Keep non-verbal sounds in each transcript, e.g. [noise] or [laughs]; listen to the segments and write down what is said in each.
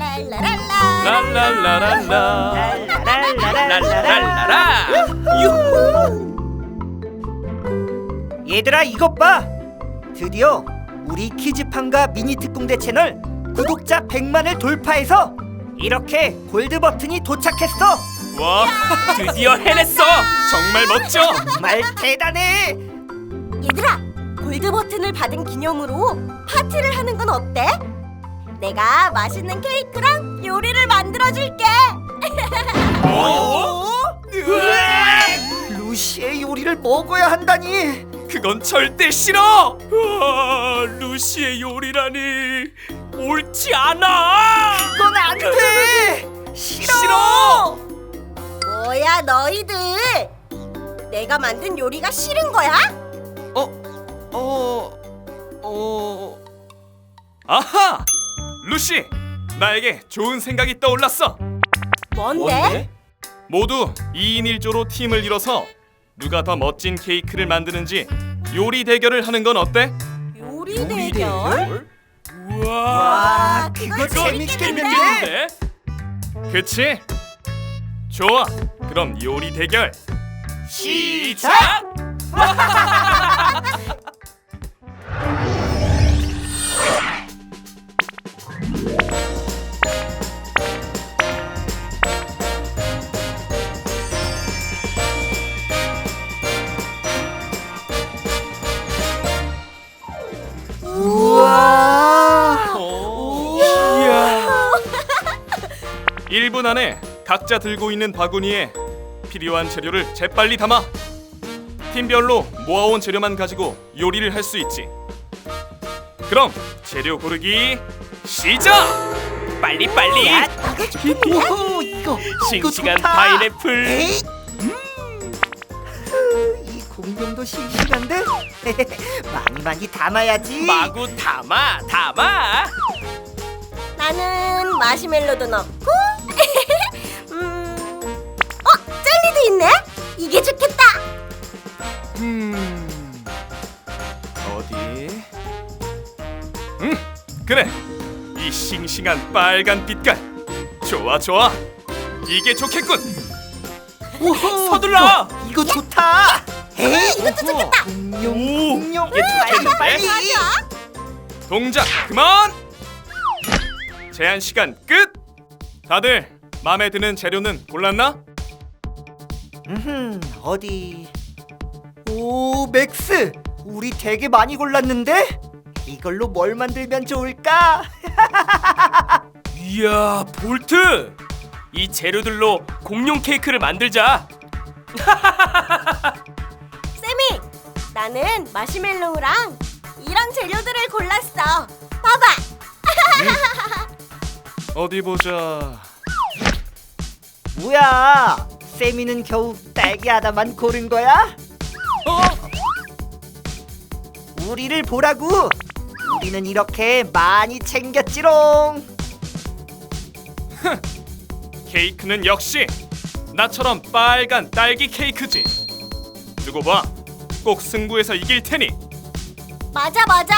랄라랄라 랄랄라랄라 랄라랄라랄라. 얘들아 이것 봐. 드디어 우리 키즈판과 미니 특공대 채널 구독자 100만을 돌파해서 이렇게 골드 버튼이 도착했어 와 드디어 해냈어. 정말 멋져. 정말 대단해. 얘들아 골드 버튼을 받은 기념으로 파티를 하는 건 어때? 내가 맛있는 케이크랑 요리를 만들어 줄게. [laughs] 어? 루시의 요리를 먹어야 한다니. 그건 절대 싫어. 우와, 루시의 요리라니 옳지 않아. 그건 안 돼. 싫어. 싫어 뭐야 너희들? 내가 만든 요리가 싫은 거야? 어... 어... 아하! 루시! 나에게 좋은 생각이 떠올랐어 뭔데? 모두 2인 1조로 팀을 이뤄서 누가 더 멋진 케이크를 만드는지 요리 대결을 하는 건 어때? 요리 대결? 우와 와 그거 재밌겠는데? 그치? 좋아. 그럼 요리 대결 시작! 우와! 이야. [laughs] 1분 안에 각자 들고 있는 바구니에 필요한 재료를 재빨리 담아 팀별로 모아온 재료만 가지고 요리를 할 수 있지. 그럼 재료 고르기 시작! 빨리 빨리! 오 이거 싱싱한 좋다. 파인애플. 에이, 음. 이 공룡도 싱싱한데? [laughs] 많이 많이 담아야지. 마구 담아 담아. 나는 마시멜로도 넣고 [laughs] 싱싱한 빨간 빛깔. 좋아 좋아. 이게 좋겠군. 오호, 서둘러! 이거, 좋다. 에이 이것도 좋겠다. 공룡 오, 공룡 이게 좋겠는데? 동작 그만! 제한 시간 끝! 다들 마음에 드는 재료는 골랐나? 음 어디? 오 맥스! 우리 되게 많이 골랐는데 이걸로 뭘 만들면 좋을까? [laughs] 이야 볼트! 이 재료들로 공룡 케이크를 만들자. [laughs] 쌤이 나는 마시멜로우랑 이런 재료들을 골랐어. 봐봐. [laughs] 어디 보자. 뭐야? 세미는 겨우 딸기 하나만 고른 거야? 어? 우리를 보라고 우리는 이렇게 많이 챙겼지롱. 케이크는 역시 나처럼 빨간 딸기 케이크지. 두고 봐 꼭 승부에서 이길 테니. 맞아 맞아.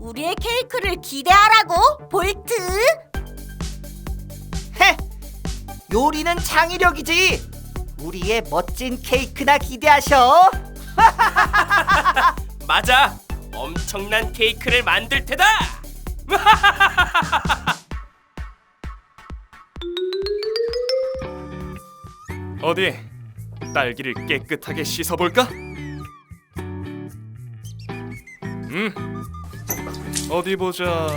우리의 케이크를 기대하라고 볼트. 헤 요리는 창의력이지. 우리의 멋진 케이크나 기대하셔. [laughs] 맞아 엄청난 케이크를 만들 테다 [laughs] 어디 딸기를 깨끗하게 씻어볼까? 음 어디 보자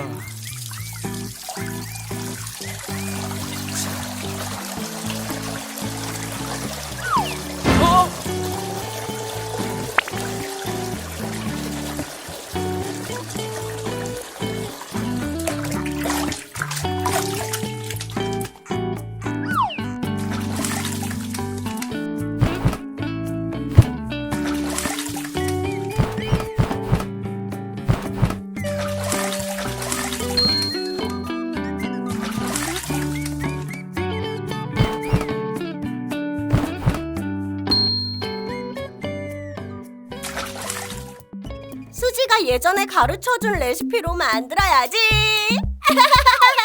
내가 예전에 가르쳐준 레시피로 만들어야지. [laughs]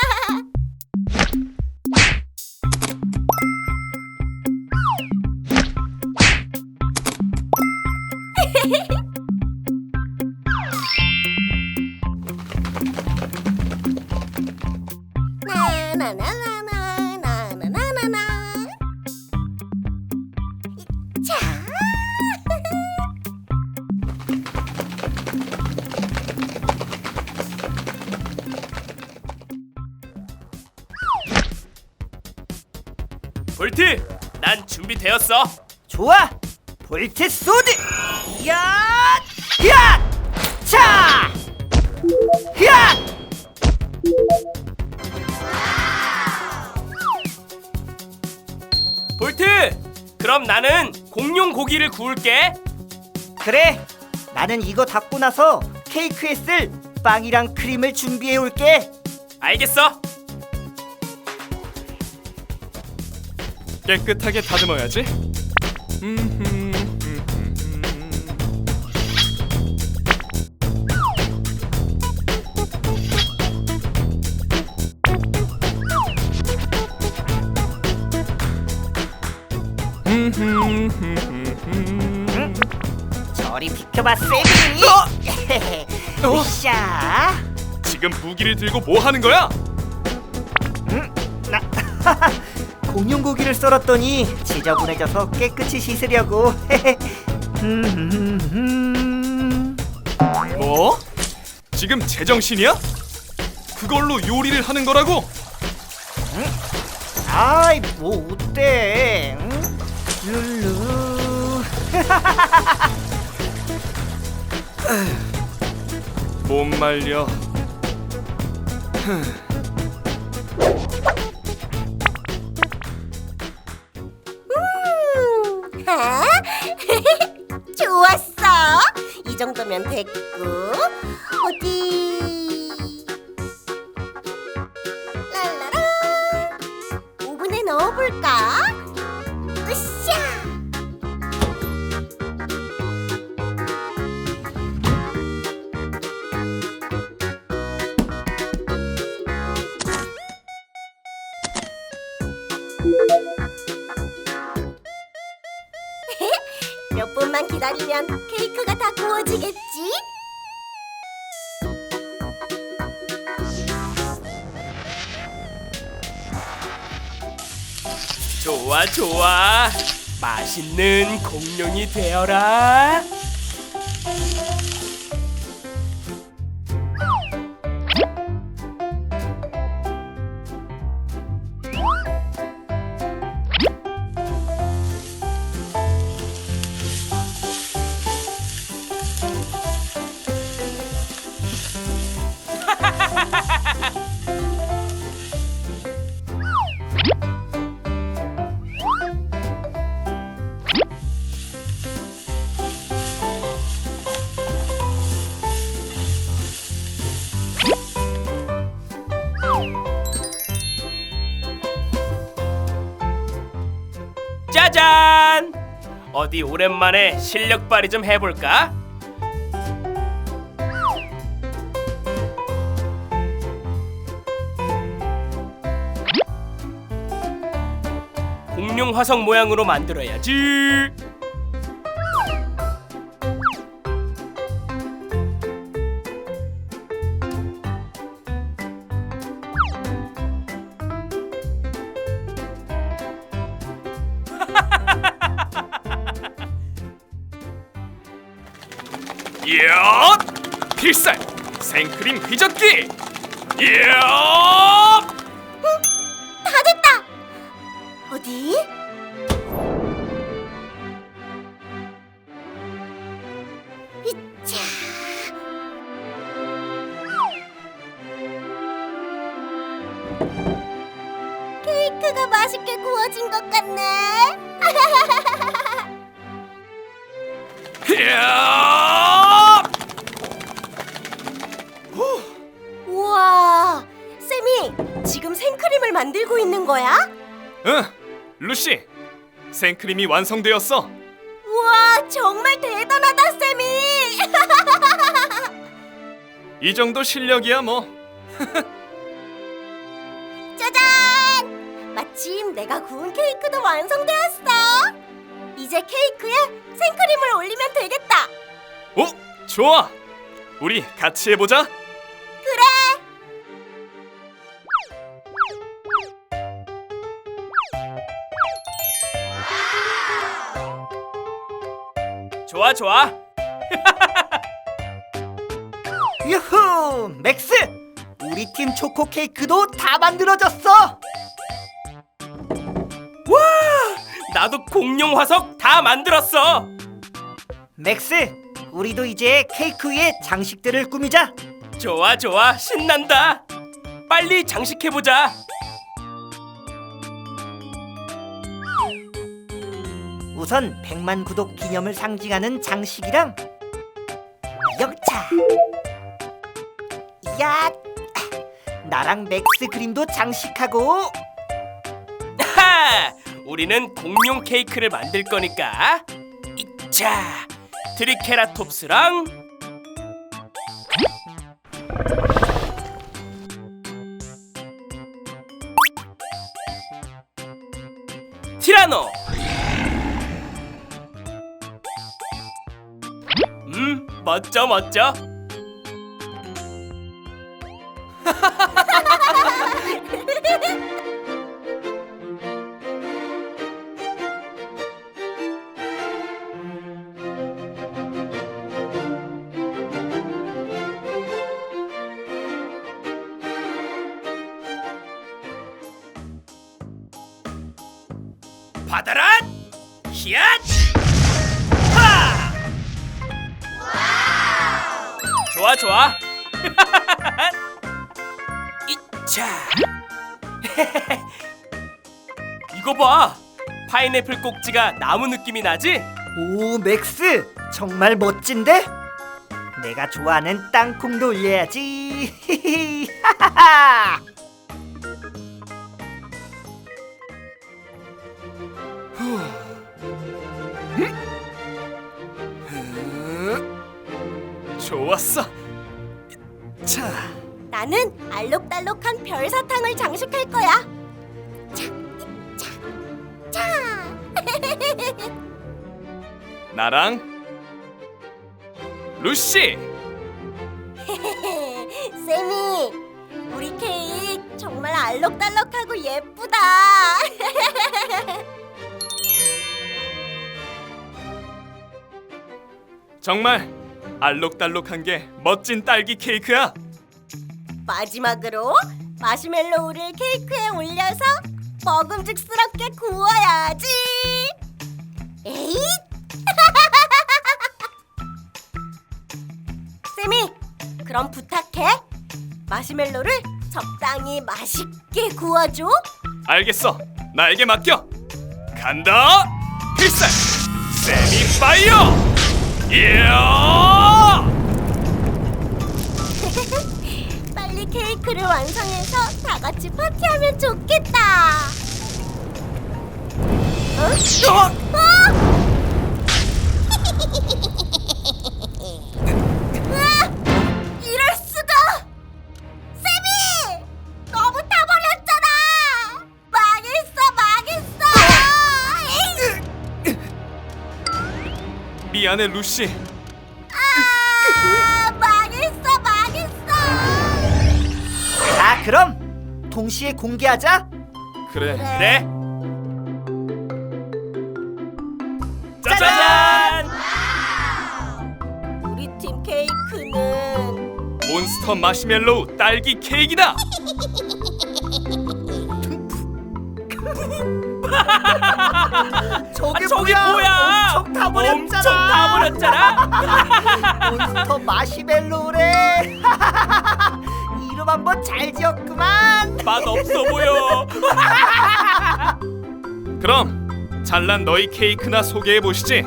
볼트, 난 준비되었어. 좋아 볼트 소드 야! 야! 차! 야! 볼트, 그럼 나는 공룡 고기를 구울게. 그래 나는 이거 닦고 나서 케이크에 쓸 빵이랑 크림을 준비해 올게 알겠어. 깨끗하게 다듬어야지. 음흠, 음흠. 저리 비켜봐 세미 [laughs] 어? 으쌰 지금 무기를 들고 뭐 하는 거야? 나 [laughs] 공룡 고기를 썰었더니 지저분해져서 깨끗이 씻으려고 [laughs] 음, 뭐? 지금 제정신이야? 그걸로 요리를 하는 거라고? 아이 뭐 어때 응? 룰루 [laughs] 못 말려. [laughs] 이 정도면 됐고 어디? 기다리면 케이크가 다 구워지겠지? 좋아, 좋아. 맛있는 공룡이 되어라. 어디 오랜만에 실력 발휘 좀 해볼까? 공룡 화성 모양으로 만들어야지. 이야! 필살! 생크림 휘젓기! 이야! 다 됐다. 어디? 이차. 케이크가 맛있게 구워진 것 같네. [laughs] 거야? 응, 루시, 생크림이 완성되었어. 우와, 정말 대단하다, 쌤이. [laughs] 이 정도 실력이야 뭐. [laughs] 짜잔! 마침 내가 구운 케이크도 완성되었어. 이제 케이크에 생크림을 올리면 되겠다. 오, 좋아. 우리 같이 해보자. 좋아 좋아. [laughs] 유후 맥스 우리 팀 초코 케이크도 다 만들어졌어 나도 공룡 화석 다 만들었어. 맥스 우리도 이제 케이크 위에 장식들을 꾸미자 좋아 좋아 신난다. 빨리 장식해 보자. 우선 100만 구독 기념을 상징하는 장식이랑 영차 야 나랑 맥스 그림도 장식하고 하! 우리는 공룡 케이크를 만들 거니까. 이자 트리케라톱스랑 티라노. 멋져 멋져. [laughs] 이차. [laughs] 이거 봐. 파인애플 꼭지가 나무 느낌이 나지? 오 맥스 정말 멋진데 내가 좋아하는 땅콩도 올려야지 하하하 [laughs] 좋았어. 자, 나는 알록달록한 별 사탕을 장식할 거야. 차, 차, 차. [laughs] 나랑 루시. [laughs] 쌤이 우리 케이크 정말 알록달록하고 예쁘다. [laughs] 정말 알록달록한 게 멋진 딸기 케이크야. 마지막으로 마시멜로우를 케이크에 올려서 먹음직스럽게 구워야지. 에잇! [laughs] 쌤이 그럼 부탁해. 마시멜로를 적당히 맛있게 구워줘. 알겠어. 나에게 맡겨. 간다. 필살. 세미 파이어. 이야! 빨리 케이크를 완성해서 다 같이 파티하면 좋겠다. 어? 어? 미안해 루시. 아, 망했어, 망했어. 자 그럼 동시에 공개하자 그래. 그래. 짜잔! 우리 팀 케이크는 몬스터 마시멜로우 딸기 케이크다. [laughs] [laughs] 저게, 아, 저게 뭐야? 엄청 다 버렸잖아 엄청 다 버렸잖아. [laughs] 몬스터 마시멜로우래 [laughs] 이름 한번 잘 지었구만 맛 없어 보여. 그럼 잘난 너희 케이크나 소개해 보시지.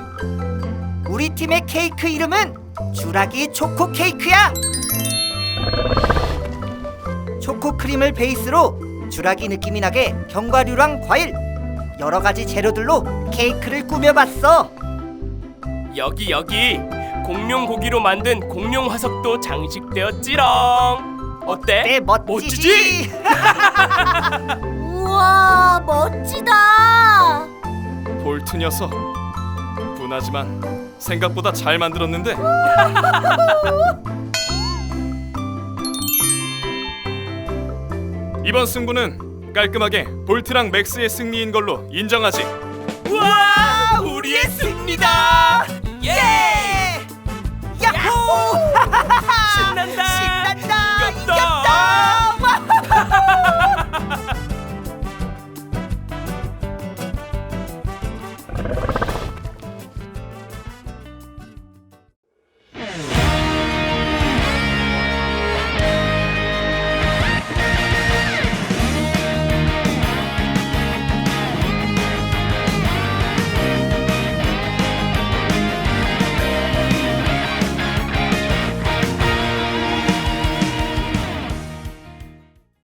우리 팀의 케이크 이름은 주라기 초코 케이크야. 초코 크림을 베이스로 주라기 느낌이 나게 견과류랑 과일 여러 가지 재료들로 케이크를 꾸며봤어. 여기 여기 공룡 고기로 만든 공룡 화석도 장식되었지롱. 어때? 네 멋지지. [laughs] 우와, 멋지다. 볼트 녀석. 분하지만 생각보다 잘 만들었는데. 이번 승부는 깔끔하게 볼트랑 맥스의 승리인 걸로 인정하지. 우와! 우리의 승리다! 예! 야호! [laughs] [laughs]